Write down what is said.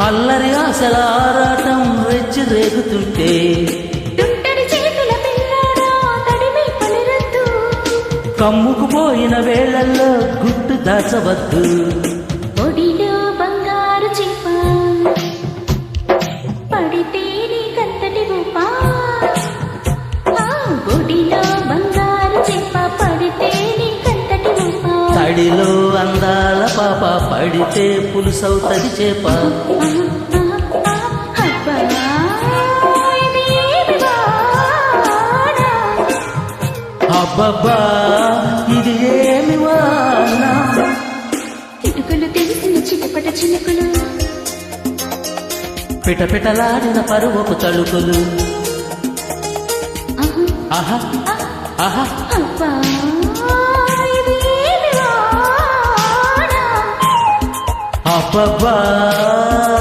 అల్లరి ఆశల ఆరాటం రెచ్చి రేగుతుంటే. కమ్ముకుపోయిన వేళల్లో గుట్టు దాచవద్దు. ఒడిలో బంగారు చిప్ప పడితే నీకంతటి రూపా ఆ, ఒడిలో బంగారు చిప్ప పడితే నీకంతటి రూపా తడిలో అందాల పాప పడితే పులుసవుతది చేప? అబ్బబ్బా ఇది ఏమి వానా చిటుకులు తెలిసిన చిటపట చినుకులు. పిటపిటలాడిన పరువపు తలుపులు ఆహా, ఆహా ఆహా. అబ్బా. ఏమి వాడా? అబ్బబ్బా